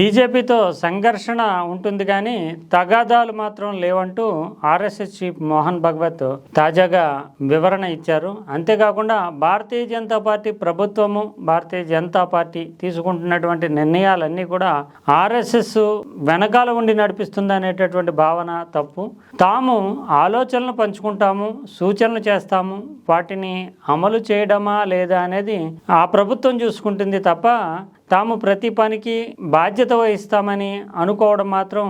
బీజేపీతో సంఘర్షణ ఉంటుంది కానీ తగాదాలు మాత్రం లేవంటూ R S S chief Mohan Bhagwat తాజాగా వివరణ ఇచ్చారు. అంతేకాకుండా భారతీయ జనతా పార్టీ ప్రభుత్వము భారతీయ జనతా పార్టీ తీసుకుంటున్నటువంటి నిర్ణయాలన్నీ కూడా ఆర్ఎస్ఎస్ వెనకాల ఉండి నడిపిస్తుంది అనేటటువంటి భావన తప్పు. తాము ఆలోచనలు పంచుకుంటాము సూచనలు చేస్తాము వాటిని అమలు చేయడమా లేదా అనేది ఆ ప్రభుత్వం చూసుకుంటుంది తప్ప తాము ప్రతి పనికి బాధ్యత వహిస్తామని అనుకోవడం మాత్రం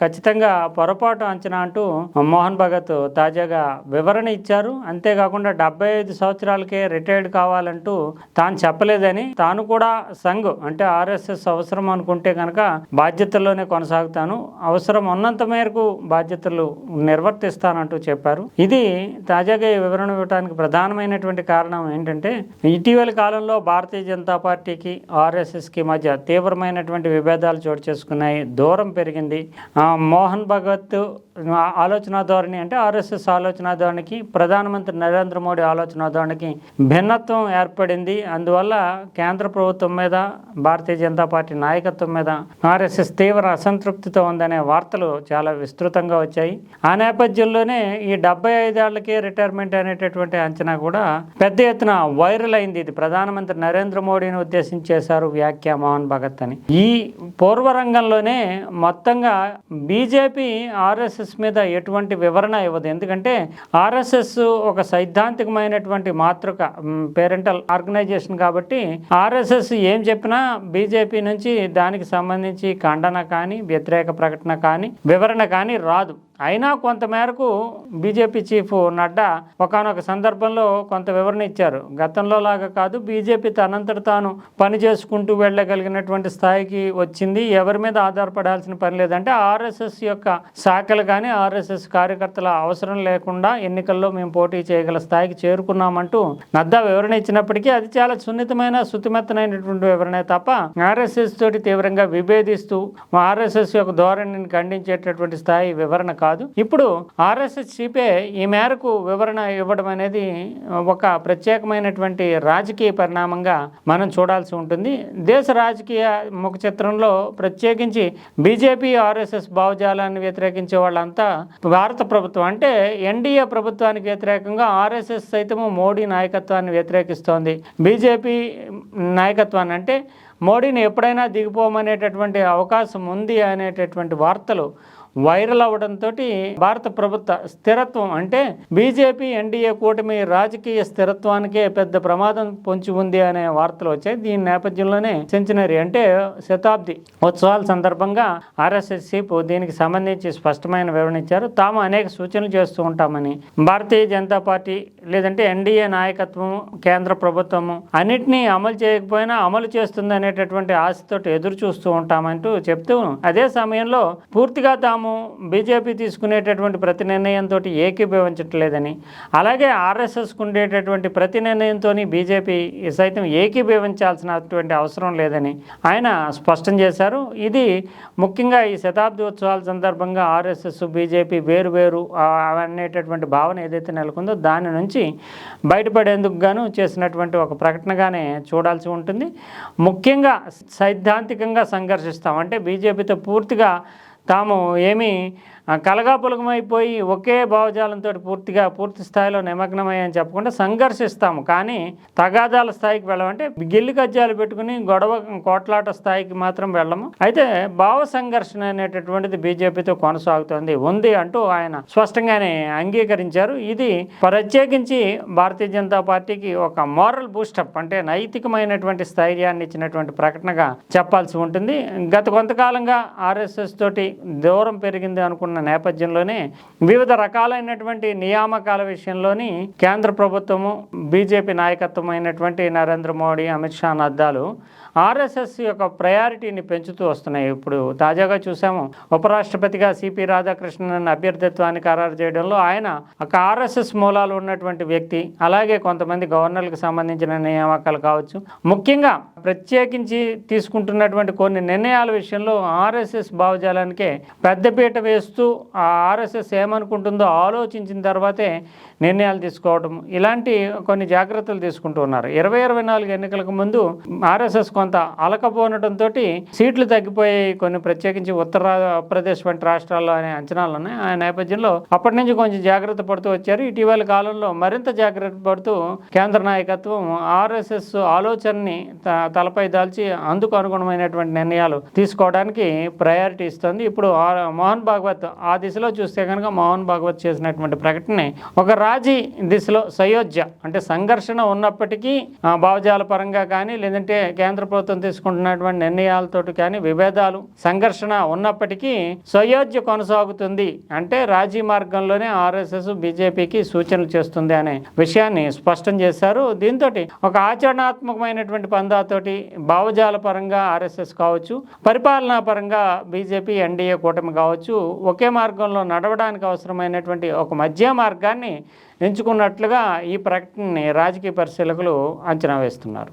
ఖచ్చితంగా పొరపాటు అంచనా అంటూ మోహన్ భగత్ తాజాగా వివరణ ఇచ్చారు. అంతేకాకుండా డెబ్బై ఐదు సంవత్సరాలకే రిటైర్డ్ కావాలంటూ తాను చెప్పలేదని తాను కూడా సంఘ్ అంటే ఆర్ఎస్ఎస్ అవసరం అనుకుంటే కనుక బాధ్యతల్లోనే కొనసాగుతాను. అవసరం ఉన్నంత మేరకు బాధ్యతలు నిర్వర్తిస్తానంటూ చెప్పారు. ఇది తాజాగా ఈ వివరణ ఇవ్వడానికి ప్రధానమైనటువంటి కారణం ఏంటంటే ఇటీవల కాలంలో భారతీయ జనతా పార్టీకి ఆర్ఎస్ఎస్కి మధ్య తీవ్రమైనటువంటి విభేదాలు చోటు చేసుకున్నాయి. దూరం పెరిగింది. మోహన్ భగవత్ ఆలోచన ధోరణి అంటే ఆర్ఎస్ఎస్ ఆలోచన ధోరణికి ప్రధానమంత్రి నరేంద్ర మోడీ ఆలోచన ధోరణికి భిన్నత్వం ఏర్పడింది. అందువల్ల కేంద్ర ప్రభుత్వం మీద భారతీయ జనతా పార్టీ నాయకత్వం మీద ఆర్ఎస్ఎస్ తీవ్ర అసంతృప్తితో ఉందనే వార్తలు చాలా విస్తృతంగా వచ్చాయి. ఆ నేపథ్యంలోనే ఈ డెబ్బై ఐదేళ్ళకే రిటైర్మెంట్ అనేటటువంటి అంచనా కూడా పెద్ద ఎత్తున వైరల్ అయింది. ఇది ప్రధానమంత్రి నరేంద్ర మోడీని ఉద్దేశించి చేశారు వ్యాఖ్య మోహన్ భగత్ అని. ఈ పూర్వరంగంలోనే మొత్తంగా బీజేపీ ఆర్ఎస్ఎస్ మీద ఎటువంటి వివరణ ఇవ్వదు. ఎందుకంటే ఆర్ఎస్ఎస్ ఒక సైద్ధాంతికమైనటువంటి మాతృక పేరెంటల్ ఆర్గనైజేషన్ కాబట్టి ఆర్ఎస్ఎస్ ఏం చెప్పినా బీజేపీ నుంచి దానికి సంబంధించి ఖండన కానీ వ్యతిరేక ప్రకటన కానీ వివరణ కానీ రాదు. అయినా కొంతమేరకు బీజేపీ చీఫ్ నడ్డా ఒకనొక సందర్భంలో కొంత వివరణ ఇచ్చారు. గతంలో లాగా కాదు బీజేపీ తనంతట తాను పని చేసుకుంటూ వెళ్ళగలిగినటువంటి స్థాయికి వచ్చింది. ఎవరి మీద ఆధారపడాల్సిన పని లేదంటే ఆర్ఎస్ఎస్ యొక్క శాఖలు కానీ ఆర్ఎస్ఎస్ కార్యకర్తల అవసరం లేకుండా ఎన్నికల్లో మేము పోటీ చేయగల స్థాయికి చేరుకున్నామంటూ నడ్డా వివరణ ఇచ్చినప్పటికీ అది చాలా సున్నితమైన సుతిమెత్తనైనటువంటి వివరణే తప్ప ఆర్ఎస్ఎస్ తోటి తీవ్రంగా విభేదిస్తూ ఆర్ఎస్ఎస్ యొక్క ధోరణిని ఖండించేటటువంటి స్థాయి వివరణ కాదు. ఇప్పుడు ఆర్ఎస్ఎస్ చీపే ఈ మేరకు వివరణ ఇవ్వడం అనేది ఒక ప్రత్యేకమైనటువంటి రాజకీయ పరిణామంగా మనం చూడాల్సి ఉంటుంది. దేశ రాజకీయ ముఖ చిత్రంలో ప్రత్యేకించి బీజేపీ ఆర్ఎస్ఎస్ భావజాలాన్ని వ్యతిరేకించే వాళ్ళంతా భారత ప్రభుత్వం. అంటే ఎన్డీఏ ప్రభుత్వానికి వ్యతిరేకంగా ఆర్ఎస్ఎస్ సైతము మోడీ నాయకత్వాన్ని వ్యతిరేకిస్తోంది. బీజేపీ నాయకత్వాన్ని. అంటే మోడీని ఎప్పుడైనా దిగిపోమనేటటువంటి అవకాశం ఉంది అనేటటువంటి వార్తలు వైరల్ అవడంతో భారత ప్రభుత్వ స్థిరత్వం అంటే బీజేపీ ఎన్డీఏ కూటమి రాజకీయ స్థిరత్వానికే పెద్ద ప్రమాదం పొంచి ఉంది అనే వార్తలు వచ్చాయి. దీని నేపథ్యంలోనే సెంచనరీ అంటే శతాబ్ది ఉత్సవాల సందర్భంగా ఆర్ఎస్ఎస్ దీనికి సంబంధించి స్పష్టమైన వివరణ ఇచ్చారు. తాము అనేక సూచనలు చేస్తూ ఉంటామని భారతీయ జనతా పార్టీ లేదంటే ఎన్డీఏ నాయకత్వం కేంద్ర ప్రభుత్వము అన్నిటినీ అమలు చేయకపోయినా అమలు చేస్తుంది అనేటటువంటి ఆశతో ఎదురు చూస్తూ ఉంటామంటూ చెప్తూ అదే సమయంలో పూర్తిగా తాము బీజేపీ తీసుకునేటటువంటి ప్రతి నిర్ణయంతో ఏకీభవించట్లేదని అలాగే ఆర్ఎస్ఎస్కు ఉండేటటువంటి ప్రతి నిర్ణయంతో బీజేపీ సైతం ఏకీభవించాల్సినటువంటి అవసరం లేదని ఆయన స్పష్టం చేశారు. ఇది ముఖ్యంగా ఈ శతాబ్ది ఉత్సవాల సందర్భంగా ఆర్ఎస్ఎస్ బీజేపీ వేరు వేరు అనేటటువంటి భావన ఏదైతే నెలకొందో దాని నుంచి బయటపడేందుకు గాను చేసినటువంటి ఒక ప్రకటనగానే చూడాల్సి ఉంటుంది. ముఖ్యంగా సైద్ధాంతికంగా సంఘర్షిస్తాం. అంటే బీజేపీతో పూర్తిగా తాము ఏమీ ఆ, కలగాపులగమైపోయి ఒకే భావజాలంతో పూర్తిగా పూర్తి స్థాయిలో నిమగ్నమయ్యని చెప్పకుండా సంఘర్షిస్తాము. కానీ తగాదాల స్థాయికి వెళ్ళమంటే గిల్లి కజ్జాలు పెట్టుకుని గొడవ కోట్లాట స్థాయికి మాత్రం వెళ్ళము. అయితే భావ సంఘర్షణ అనేటటువంటిది బీజేపీతో కొనసాగుతోంది. ఉంది అంటూ ఆయన స్పష్టంగానే అంగీకరించారు. ఇది ప్రత్యేకించి భారతీయ జనతా పార్టీకి ఒక మోరల్ బూస్టప్ అంటే నైతికమైనటువంటి స్థైర్యాన్ని ఇచ్చినటువంటి ప్రకటనగా చెప్పాల్సి ఉంటుంది. గత కొంతకాలంగా ఆర్ఎస్ఎస్ తోటి దూరం పెరిగింది అనుకున్న నేపథ్యంలోనే వివిధ రకాలైనటువంటి నియామకాల విషయంలోని కేంద్ర ప్రభుత్వము బీజేపీ నాయకత్వం అయినటువంటి నరేంద్ర మోడీ అమిత్ షా నద్దాలు ఆర్ఎస్ఎస్ యొక్క ప్రయారిటీని పెంచుతూ వస్తున్నాయి. ఇప్పుడు తాజాగా చూసాము ఉపరాష్ట్రపతిగా సిపి రాధాకృష్ణన్ అభ్యర్థిత్వాన్ని ఖరారు చేయడంలో ఆయన ఒక ఆర్ఎస్ఎస్ మూలాలు ఉన్నటువంటి వ్యక్తి. అలాగే కొంతమంది గవర్నర్లకు సంబంధించిన నియామకాలు కావచ్చు. ముఖ్యంగా ప్రత్యేకించి తీసుకుంటున్నటువంటి కొన్ని నిర్ణయాల విషయంలో ఆర్ఎస్ఎస్ భావజాలానికే పెద్దపీట వేస్తూ ఆ ఆర్ఎస్ఎస్ ఏమనుకుంటుందో ఆలోచించిన తర్వాతే నిర్ణయాలు తీసుకోవడం ఇలాంటి కొన్ని జాగ్రత్తలు తీసుకుంటూ ఉన్నారు. ఇరవై ఇరవై నాలుగు ఎన్నికలకు ముందు ఆర్ఎస్ఎస్ కొంత అలకపోనడంతో సీట్లు తగ్గిపోయాయి కొన్ని ప్రత్యేకించి ఉత్తర ప్రదేశ్ వంటి రాష్ట్రాల్లో అనే అంచనాలు ఉన్నాయి. ఆ నేపథ్యంలో అప్పటి నుంచి కొంచెం జాగ్రత్త పడుతూ వచ్చారు. ఇటీవల కాలంలో మరింత జాగ్రత్త పడుతూ కేంద్ర నాయకత్వం ఆర్ఎస్ఎస్ ఆలోచనని తలపై దాల్చి అందుకు అనుగుణమైనటువంటి నిర్ణయాలు తీసుకోవడానికి ప్రయారిటీ ఇస్తుంది. ఇప్పుడు మోహన్ భాగవత్ ఆ దిశలో చూస్తే కనుక మోహన్ భాగవత్ చేసినటువంటి ప్రకటన ఒక రాజీ దిశలో సయోధ్య అంటే సంఘర్షణ ఉన్నప్పటికీ ఆ, భావజాల పరంగా కానీ లేదంటే కేంద్ర ప్రభుత్వం తీసుకుంటున్నటువంటి నిర్ణయాలతోటి కానీ విభేదాలు సంఘర్షణ ఉన్నప్పటికీ స్వయోధ్య కొనసాగుతుంది అంటే రాజీ మార్గంలోనే ఆర్ఎస్ఎస్ బీజేపీకి సూచనలు చేస్తుంది అనే విషయాన్ని స్పష్టం చేశారు. దీంతో ఒక ఆచరణాత్మకమైనటువంటి పందాతోటి భావజాల పరంగా ఆర్ఎస్ఎస్ కావచ్చు పరిపాలనా పరంగా బీజేపీ ఎన్డీఏ కూటమి కావచ్చు ఒకే మార్గంలో నడవడానికి అవసరమైనటువంటి ఒక మధ్య మార్గాన్ని ఎంచుకున్నట్లుగా ఈ ప్రకటనని రాజకీయ పరిశీలకులు అంచనా వేస్తున్నారు.